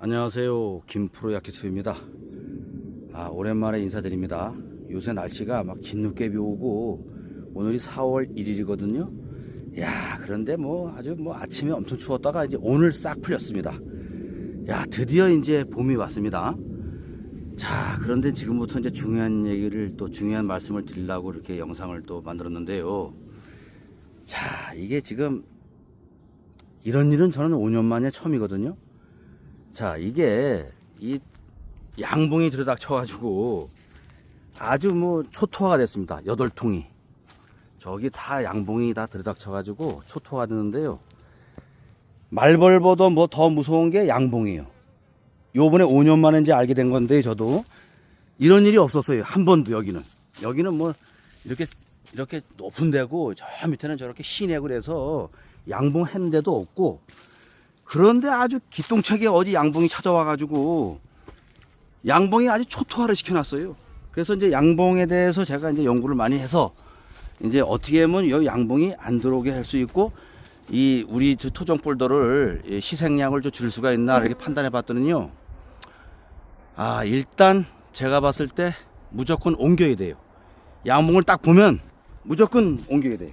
안녕하세요. 김프로 야키투입니다. 아, 오랜만에 인사드립니다. 요새 날씨가 막 진눈깨비 오고 오늘이 4월 1일이거든요. 야, 그런데 뭐 아주 뭐 아침에 엄청 추웠다가 이제 오늘 싹 풀렸습니다. 야, 드디어 이제 봄이 왔습니다. 자, 그런데 지금부터 이제 중요한 얘기를 또 중요한 말씀을 드리려고 이렇게 영상을 또 만들었는데요. 자, 이게 지금 이런 일은 저는 5년 만에 처음이거든요. 자, 이게 이 양봉이 들어닥쳐가지고 아주 뭐 초토화가 됐습니다. 여덟 통이. 저기 다 양봉이 다 들어닥쳐가지고 초토화가 됐는데요. 말벌보다 뭐 더 무서운 게 양봉이에요. 요번에 5년 만에 이제 알게 된 건데 저도 이런 일이 없었어요. 한 번도 여기는. 여기는 뭐 이렇게 이렇게 높은 데고 저 밑에는 저렇게 시내고 그래서 양봉 한 데도 없고 그런데 아주 기똥차게 어디 양봉이 찾아와가지고 양봉이 아주 초토화를 시켜놨어요. 그래서 이제 양봉에 대해서 제가 이제 연구를 많이 해서 이제 어떻게 하면 이 양봉이 안 들어오게 할 수 있고 이 우리 저 토종 폴더를 좀줄 수가 있나 이렇게 판단해 봤더니요. 아 일단 제가 봤을 때 무조건 옮겨야 돼요. 양봉을 딱 보면 무조건 옮겨야 돼요.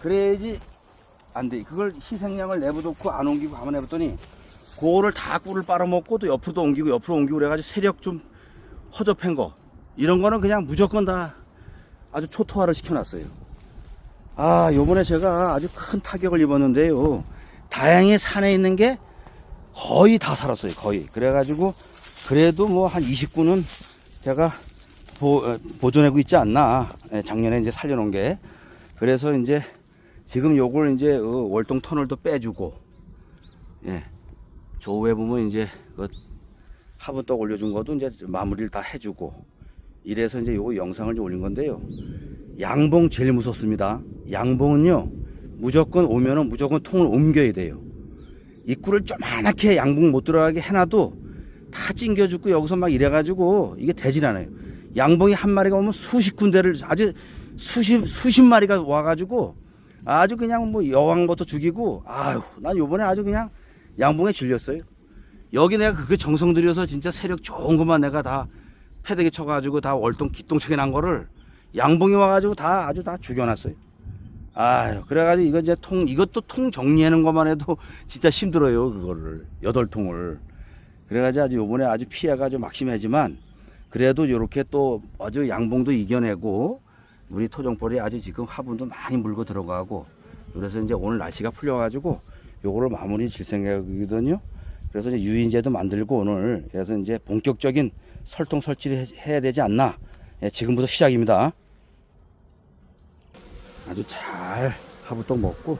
그래야지 안 돼. 그걸 희생양을 내버놓고 안 옮기고 가만 해봤더니 그거를 다 꿀을 빨아먹고 또 옆으로도 옮기고 옆으로 옮기고 그래가지고 세력 좀 허접한 거 이런 거는 그냥 무조건 다 아주 초토화를 시켜놨어요. 아 요번에 제가 아주 큰 타격을 입었는데요. 다행히 산에 있는 게 거의 다 살았어요. 거의. 그래가지고 그래도 뭐 한 29는 제가 보, 어, 보존하고 있지 않나. 예, 작년에 이제 살려놓은 게. 그래서 이제 지금 요걸 이제 어, 월동 터널도 빼주고, 예. 조후에 보면 이제 그 화분 떡 올려준 것도 이제 마무리를 다 해주고, 이래서 이제 요거 영상을 좀 올린 건데요. 양봉 제일 무섭습니다. 양봉은요, 무조건 오면은 무조건 통을 옮겨야 돼요. 입구를 조그맣게 양봉 못 들어가게 해놔도 다 찡겨 죽고 여기서 막 이래가지고 이게 되질 않아요. 양봉이 한 마리가 오면 수십 군데를 아주 수십, 수십 마리가 와가지고 아주 그냥 뭐 여왕부터 죽이고 아유, 난 요번에 아주 그냥 양봉에 질렸어요. 여기 내가 그렇게 정성 들여서 진짜 세력 좋은 것만 내가 다 패대기 쳐가지고 다 월동 기똥차게 난 거를 양봉이 와가지고 다 아주 다 죽여놨어요. 아유, 그래가지고 이거 이제 통, 이것도 통 정리하는 것만 해도 진짜 힘들어요, 그거를. 여덟 통을. 그래가지고 아주 요번에 아주 피해가 좀 막심하지만 그래도 요렇게 또 아주 양봉도 이겨내고 우리 토종벌이 아주 지금 화분도 많이 물고 들어가고 그래서 이제 오늘 날씨가 풀려가지고 요거를 마무리 질 생각이거든요. 그래서 이제 유인제도 만들고 오늘 그래서 이제 본격적인 설통 설치를 해- 해야 되지 않나. 예, 지금부터 시작입니다. 아주 잘 화분떡 먹고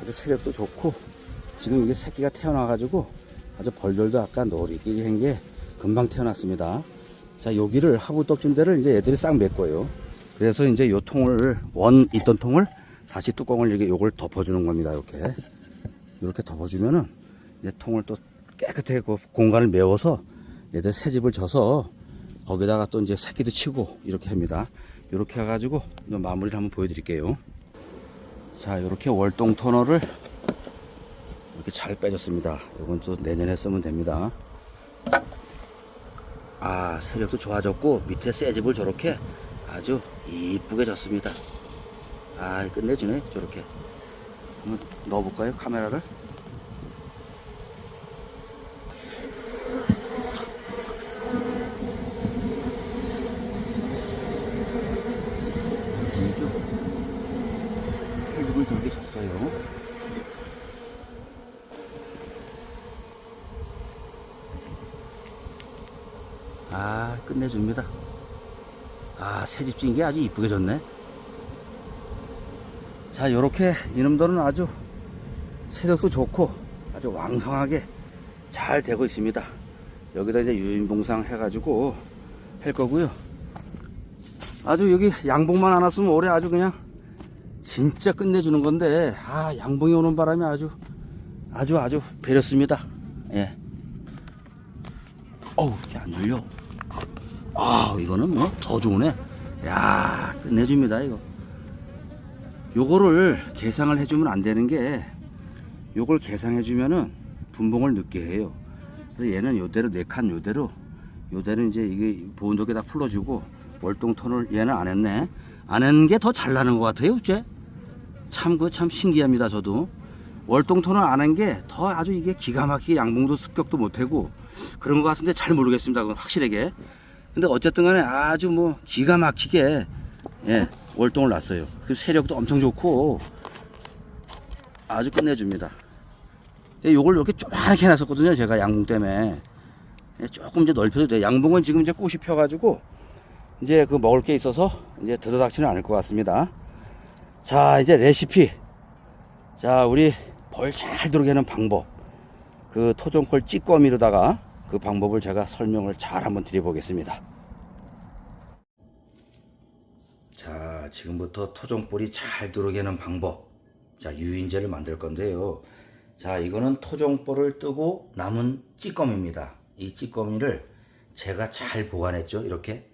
아주 세력도 좋고 지금 이게 새끼가 태어나가지고 아주 벌들도 아까 놀이끼리 한 게 금방 태어났습니다. 자 여기를 화분떡 준 데를 이제 애들이 싹 메꿔요. 그래서 이제 요 통을 원 있던 통을 다시 뚜껑을 이렇게 요걸 덮어주는 겁니다. 이렇게 이렇게 덮어주면은 이제 통을 또 깨끗하게 그 공간을 메워서 얘들 새 집을 져서 거기다가 또 이제 새끼도 치고 이렇게 합니다. 이렇게 해가지고 마무리를 한번 보여드릴게요. 자, 이렇게 월동 터널을 이렇게 잘 빼줬습니다. 이건 또 내년에 쓰면 됩니다. 아, 세력도 좋아졌고 밑에 새 집을 저렇게 아주 이쁘게 졌습니다. 아, 끝내주네, 저렇게. 한번 넣어볼까요, 카메라를? 세력을 저렇게 졌어요. 아, 끝내줍니다. 아, 새집 찐게 아주 이쁘게 졌네. 자, 요렇게 이놈들은 아주 세력도 좋고 아주 왕성하게 잘 되고 있습니다. 여기다 이제 유인봉상 해가지고 할 거고요. 아주 여기 양봉만 안 왔으면 올해 아주 그냥 진짜 끝내주는 건데, 아, 양봉이 오는 바람에 아주, 아주, 아주 배렸습니다. 예. 어우, 이게 안 눌려. 아, 이거는 뭐, 더 좋으네. 야 끝내줍니다, 이거. 요거를 계상을 해주면 안 되는 게, 요걸 계상해주면은 분봉을 늦게 해요. 그래서 얘는 요대로 네칸 요대로 요대로 이제 이게 보온도계 다 풀어주고 월동 톤을 얘는 안 했네. 안 했는 게 더 잘 나는 것 같아요, 어째? 참, 그참 신기합니다, 저도. 월동 톤을 안 한 게 더 아주 이게 기가 막히게 양봉도 습격도 못하고 그런 것 같은데 잘 모르겠습니다, 그건 확실하게. 근데 어쨌든 간에 아주 뭐 기가 막히게 예, 월동을 놨어요. 그 세력도 엄청 좋고 아주 끝내줍니다. 예, 요걸 이렇게 조그맣게 해놨었거든요, 제가 양봉 때문에. 예, 조금 이제 넓혀도 돼요. 양봉은 지금 이제 꽃이 펴가지고 이제 그 먹을 게 있어서 이제 들어닥치는 않을 것 같습니다. 자, 이제 레시피. 자, 우리 벌 잘 들어오게 하는 방법. 그 토종콜 찌꺼미로다가 그 방법을 제가 설명을 잘 한번 드려보겠습니다. 자, 지금부터 토종볼이 잘 들어오게 하는 방법. 자, 유인제를 만들 건데요. 자, 이거는 토종볼을 뜨고 남은 찌꺼미입니다. 이 찌꺼미를 제가 잘 보관했죠. 이렇게.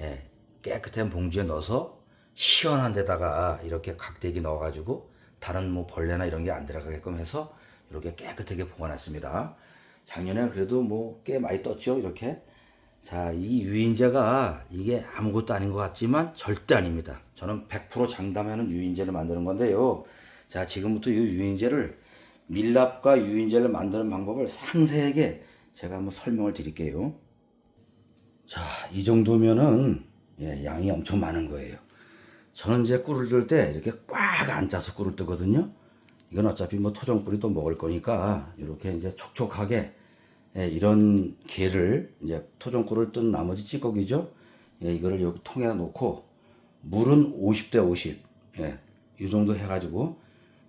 예, 깨끗한 봉지에 넣어서 시원한 데다가 이렇게 각대기 넣어가지고 다른 뭐 벌레나 이런 게 안 들어가게끔 해서 이렇게 깨끗하게 보관했습니다. 작년에 그래도 뭐 꽤 많이 떴죠. 이렇게. 자, 이 유인제가 이게 아무것도 아닌 것 같지만 절대 아닙니다. 저는 100% 장담하는 유인제를 만드는 건데요. 자, 지금부터 이 유인제를 밀랍과 유인제를 만드는 방법을 상세하게 제가 한번 설명을 드릴게요. 자, 이 정도면은 예, 양이 엄청 많은 거예요. 저는 이제 꿀을 들 때 이렇게 꽉안 짜서 꿀을 뜨거든요. 이건 어차피 뭐또 먹을 거니까 이렇게 이제 촉촉하게 예, 이런 게를 이제 토종꿀을 뜬 나머지 찌꺼기죠. 예, 이거를 여기 통에 놓고 물은 50대 50. 예, 이 정도 해가지고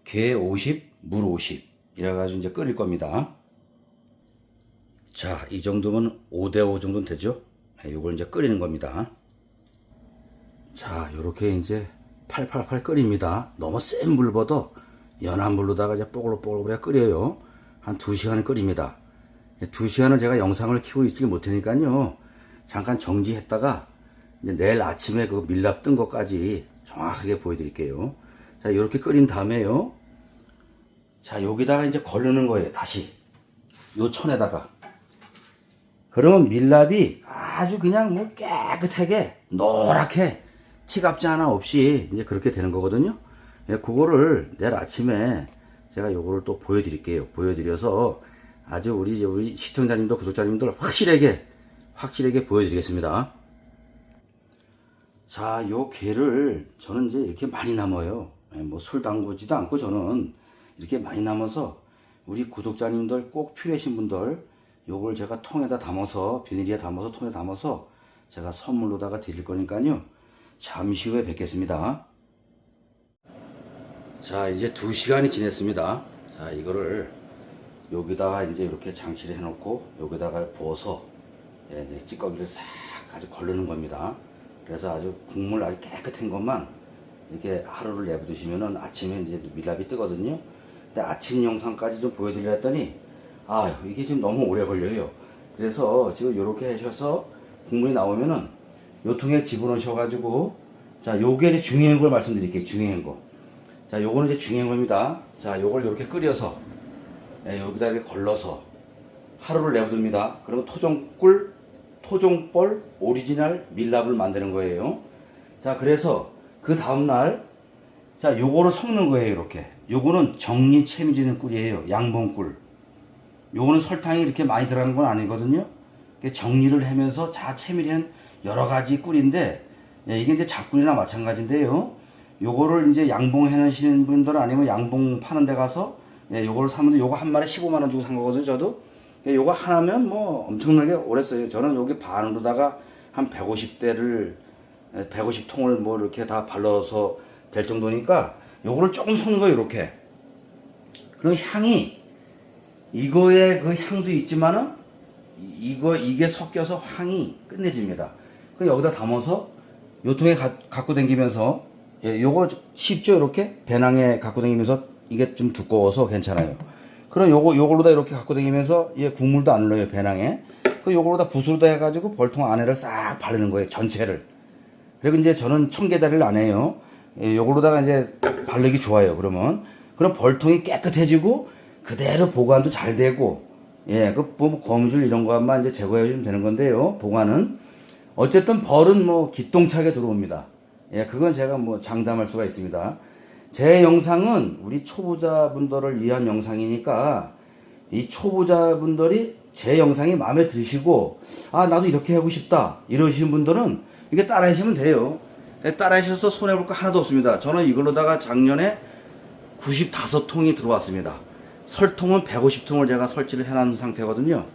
게 50, 물 50. 이래가지고 이제 끓일 겁니다. 자, 이 정도면 5대 5 정도는 되죠? 네, 요걸 이제 끓이는 겁니다. 자, 요렇게 이제 팔팔팔 끓입니다. 너무 센 물보다 연한 물로다가 이제 뽀글뽀글 끓여요. 한 2시간을 끓입니다. 2시간을 제가 영상을 키고 있지 못하니까요. 잠깐 정지했다가 내일 아침에 그 밀랍 뜬 것까지 정확하게 보여드릴게요. 자, 요렇게 끓인 다음에요. 자, 여기다가 이제 걸르는 거예요. 다시. 요 천에다가. 그러면 밀랍이 아주 그냥 뭐 깨끗하게 노랗게 티갑지 하나 없이 이제 그렇게 되는 거거든요. 예, 그거를 내일 아침에 제가 요거를 또 보여드릴게요. 보여드려서 아주 우리 우리 시청자님들 구독자님들 확실하게 확실하게 보여드리겠습니다. 자, 요 게를 저는 이제 이렇게 많이 남아요. 예, 뭐술 담그지도 않고 저는 이렇게 많이 남아서 우리 구독자님들 꼭 필요하신 분들 요걸 제가 통에다 담아서 비닐에 담아서 통에 담아서 제가 선물로다가 드릴 거니까요. 잠시 후에 뵙겠습니다. 자, 이제 두 시간이 지났습니다. 자, 이거를 여기다가 이제 이렇게 장치를 해놓고 여기다가 부어서 예, 이제 찌꺼기를 싹 아주 걸르는 겁니다. 그래서 아주 국물 아주 깨끗한 것만 이렇게 하루를 내버두시면은 아침에 이제 밀랍이 뜨거든요. 근데 아침 영상까지 좀 보여드리려 했더니 아 이게 지금 너무 오래 걸려요. 그래서 지금 이렇게 하셔서 국물이 나오면은 요 통에 집어넣으셔가지고 자 요게 중요한 걸 말씀드릴게요. 중요한 거. 자 요거는 이제 중요한 겁니다. 자 요걸 이렇게 끓여서 예, 여기다 이렇게 걸러서 하루를 내버둡니다. 그러면 토종꿀, 토종벌 오리지널 밀랍을 만드는 거예요. 자, 그래서 그 다음날, 자, 요거를 섞는 거예요, 이렇게. 요거는 정리 채밀이는 꿀이에요. 양봉꿀. 요거는 설탕이 이렇게 많이 들어가는 건 아니거든요. 정리를 하면서 자 채밀한 여러 가지 꿀인데, 예, 이게 이제 잡꿀이나 마찬가지인데요. 요거를 이제 양봉 해놓으시는 분들 아니면 양봉 파는 데 가서 예, 요거를 사면 요거 한 마리 15만 원 주고 산 거거든요, 저도. 예, 요거 하나면 뭐 엄청나게 오래 써요. 저는 여기 반으로다가 한 150대를, 150통을 뭐 이렇게 다 발라서 될 정도니까 요거를 조금 섞는 거예요, 이렇게. 그럼 향이, 이거의 그 향도 있지만은, 이- 이거, 이게 섞여서 향이 끝내집니다. 그 여기다 담아서 요 통에 가, 갖고 다니면서, 예, 요거 쉽죠, 이렇게? 배낭에 갖고 다니면서 이게 좀 두꺼워서 괜찮아요. 그럼 요거, 요걸로다 이렇게 갖고 다니면서, 얘 국물도 안 넣어요, 배낭에. 그 요걸로다 붓으로다 해가지고 벌통 안에를 싹 바르는 거예요, 전체를. 그리고 이제 저는 청계다리를 안 해요. 예, 요걸로다가 이제 바르기 좋아요, 그러면. 그럼 벌통이 깨끗해지고, 그대로 보관도 잘 되고, 예, 그, 뭐, 거미줄 이런 것만 이제 제거해 주면 되는 건데요. 보관은. 어쨌든 벌은 뭐, 기똥차게 들어옵니다. 예, 그건 제가 뭐, 장담할 수가 있습니다. 제 영상은 우리 초보자분들을 위한 영상이니까, 이 초보자분들이 제 영상이 마음에 드시고, 아, 나도 이렇게 하고 싶다. 이러시는 분들은 이게 따라 하시면 돼요. 예, 따라 하셔서 손해 볼 거 하나도 없습니다. 저는 이걸로다가 작년에 95통이 들어왔습니다. 설통은 150통을 제가 설치를 해놓은 상태거든요.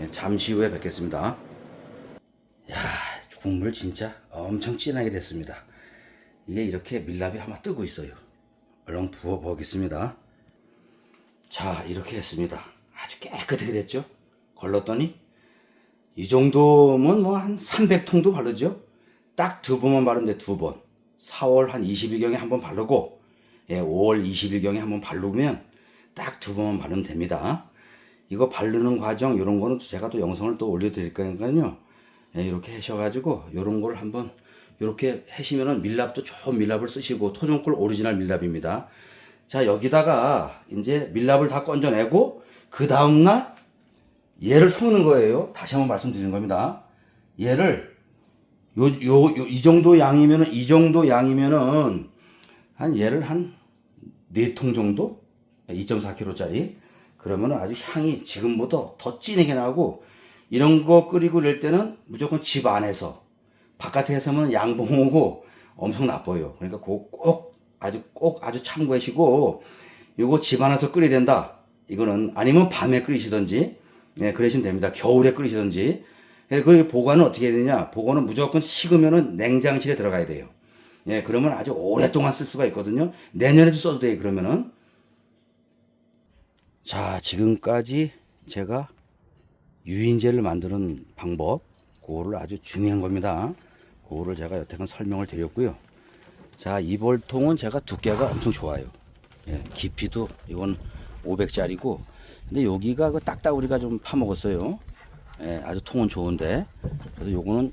예, 잠시 후에 뵙겠습니다. 야, 국물 진짜 엄청 진하게 됐습니다. 이게 이렇게 밀랍이 하나 뜨고 있어요. 얼른 부어 보겠습니다. 자, 이렇게 했습니다. 아주 깨끗하게 됐죠? 걸렀더니 이 정도면 뭐 한 300통도 바르죠? 딱 두 번만 바르는데 두 번. 4월 한 20일경에 한 번 바르고, 예, 5월 20일경에 한 번 바르면 딱 두 번만 바르면 됩니다. 이거 바르는 과정, 이런 거는 제가 또 영상을 또 올려드릴 거니까요. 예, 이렇게 하셔가지고, 요런 걸 한번, 이렇게 하시면은 밀랍도 좋은 밀랍을 쓰시고, 토종꿀 오리지널 밀랍입니다. 자, 여기다가 이제 밀랍을 다 건져내고, 그 다음날 얘를 섞는 거예요. 다시 한번 말씀드리는 겁니다. 얘를 요, 요, 요, 이 정도 양이면은, 이 정도 양이면은, 한 얘를 한 네 통 정도? 2.4kg짜리. 그러면은 아주 향이 지금보다 더 진하게 나고, 이런 거 끓이고 이럴 때는 무조건 집 안에서, 바깥에 해서는 양봉하고 엄청 나빠요. 그러니까 그거 꼭, 아주 꼭 아주 참고하시고, 요거 집 안에서 끓여야 된다. 이거는 아니면 밤에 끓이시든지, 예, 그러시면 됩니다. 겨울에 끓이시든지. 예, 그 보관은 어떻게 해야 되냐? 보관은 무조건 식으면은 냉장실에 들어가야 돼요. 예, 그러면 아주 오랫동안 쓸 수가 있거든요. 내년에도 써도 돼요, 그러면은. 자, 지금까지 제가 유인제를 만드는 방법, 그거를 아주 중요한 겁니다. 그거를 제가 여태껏 설명을 드렸고요. 자, 이 볼통은 제가 두께가 엄청 좋아요. 예, 깊이도 이건 500짜리고, 근데 여기가 그 딱따구리가 좀 파먹었어요. 예, 아주 통은 좋은데. 그래서 요거는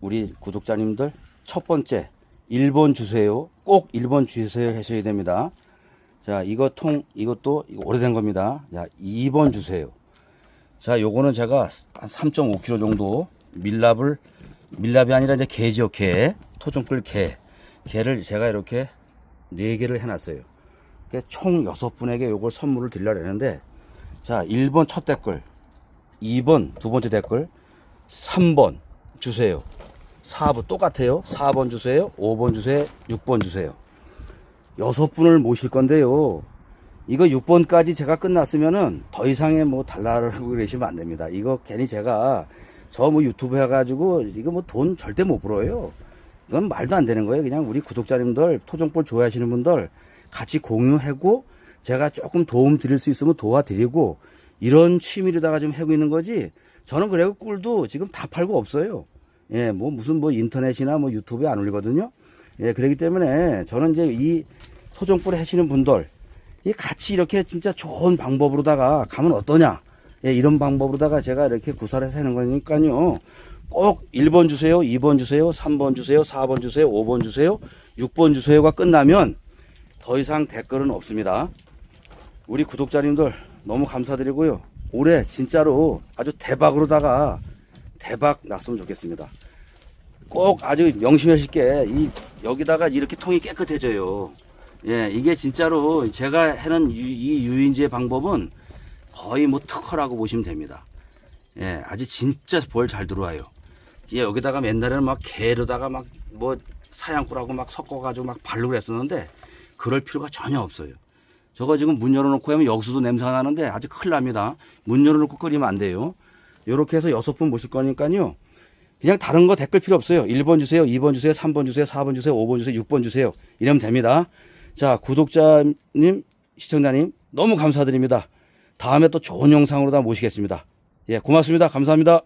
우리 구독자님들 첫 번째 1번 주세요. 꼭 1번 주세요 하셔야 됩니다. 자, 이거 통, 이것도 이거 오래된 겁니다. 자, 2번 주세요. 자, 요거는 제가 한 3.5kg 정도 밀랍을, 밀랍이 아니라 이제 개죠, 개. 토종꿀 개. 개를 제가 이렇게 4개를 해놨어요. 총 6분에게 요걸 선물을 드리려고 했는데, 자, 1번 첫 댓글, 2번 두 번째 댓글, 3번 주세요. 4번 똑같아요. 4번 주세요. 5번 주세요. 6번 주세요. 여섯 분을 모실 건데요. 이거 6번까지 제가 끝났으면은 더 이상의 뭐 달라고 그러시면 안 됩니다. 이거 괜히 제가 저 뭐 유튜브 해가지고 이거 뭐 돈 절대 못 벌어요. 이건 말도 안 되는 거예요. 그냥 우리 구독자님들 토종볼 좋아하시는 분들 같이 공유하고 제가 조금 도움 드릴 수 있으면 도와드리고 이런 취미로다가 좀 하고 있는 거지. 저는 그래고 꿀도 지금 다 팔고 없어요. 예, 뭐 무슨 뭐 인터넷이나 뭐 유튜브에 안 올리거든요. 예, 그렇기 때문에 저는 이제 이 토종꿀 하시는 분들 이 같이 이렇게 진짜 좋은 방법으로다가 가면 어떠냐. 예, 이런 방법으로다가 제가 이렇게 구사를 해서 하는 거니까요. 꼭 1번 주세요, 2번 주세요, 3번 주세요, 4번 주세요, 5번 주세요, 6번 주세요가 끝나면 더 이상 댓글은 없습니다. 우리 구독자님들 너무 감사드리고요. 올해 진짜로 아주 대박으로다가 대박 났으면 좋겠습니다. 꼭 아주 명심하실 게 이 여기다가 이렇게 통이 깨끗해져요. 예, 이게 진짜로 제가 유, 이 유인제 방법은 거의 뭐 특허라고 보시면 됩니다. 예, 아주 진짜 벌 잘 들어와요. 예, 여기다가 옛날에는 막 개로다가 막 뭐 사양꿀하고 막 섞어가지고 막 바르고 그랬었는데 그럴 필요가 전혀 없어요. 저거 지금 문 열어놓고 하면 여기서도 냄새가 나는데 아주 큰일 납니다. 문 열어놓고 끓이면 안 돼요. 요렇게 해서 여섯 분 모실 거니까요. 그냥 다른 거 댓글 필요 없어요. 1번 주세요, 2번 주세요, 3번 주세요, 4번 주세요, 5번 주세요, 6번 주세요. 이러면 됩니다. 자, 구독자님, 시청자님, 너무 감사드립니다. 다음에 또 좋은 영상으로 다 모시겠습니다. 예, 고맙습니다. 감사합니다.